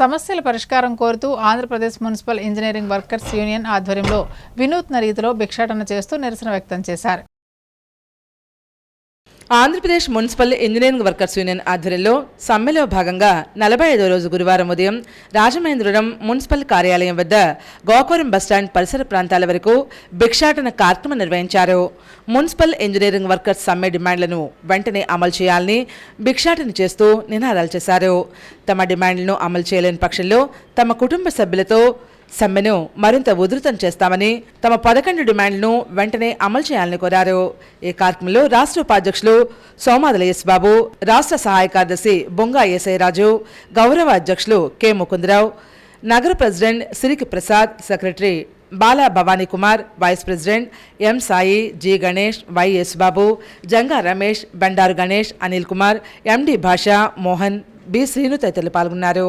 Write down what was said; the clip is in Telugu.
సమస్యల పరిష్కారం కోరుతూ Andhra Pradesh municipal engineering workers union ఆధ్వర్యంలో వినూత్న రీతిలో భిక్షాటన చేస్తూ నిరసన వ్యక్తం చేశారు. Andhra Pradesh municipal engineering workers union ఆధ్వర్యంలో సమ్మెలో భాగంగా నలభై ఐదో రోజు గురువారం ఉదయం రాజమహేంద్రవరం మున్సిపల్ కార్యాలయం వద్ద గోకవరం బస్టాండ్ పరిసర ప్రాంతాల వరకు భిక్షాటన కార్యక్రమం నిర్వహించారు. మున్సిపల్ ఇంజనీరింగ్ వర్కర్స్ సమ్మె డిమాండ్లను వెంటనే అమలు చేయాలని భిక్షాటన చేస్తూ నినాదాలు చేశారు. తమ డిమాండ్లను అమలు చేయలేని పక్షంలో తమ కుటుంబ సభ్యులతో సమ్మెను మరింత ఉధృతం చేస్తామని తమ పదకొండు డిమాండ్లను వెంటనే అమలు చేయాలని కోరారు. ఈ కార్యక్రమంలో రాష్ట్ర ఉపాధ్యక్షులు సోమాదుల బాబు రాష్ట్ర సహాయ కార్యదర్శి బొంగా రాజు గౌరవ అధ్యక్షులు కె ముకుందరావు నగర president Siriki Prasad secretary Bala Bhavani Kumar vice president M Sai G Ganesh Y Yesubabu Janga Ramesh Bandaru Ganesh Anil Kumar MD Basha Mohan B Srinu తదితరులు పాల్గొన్నారు.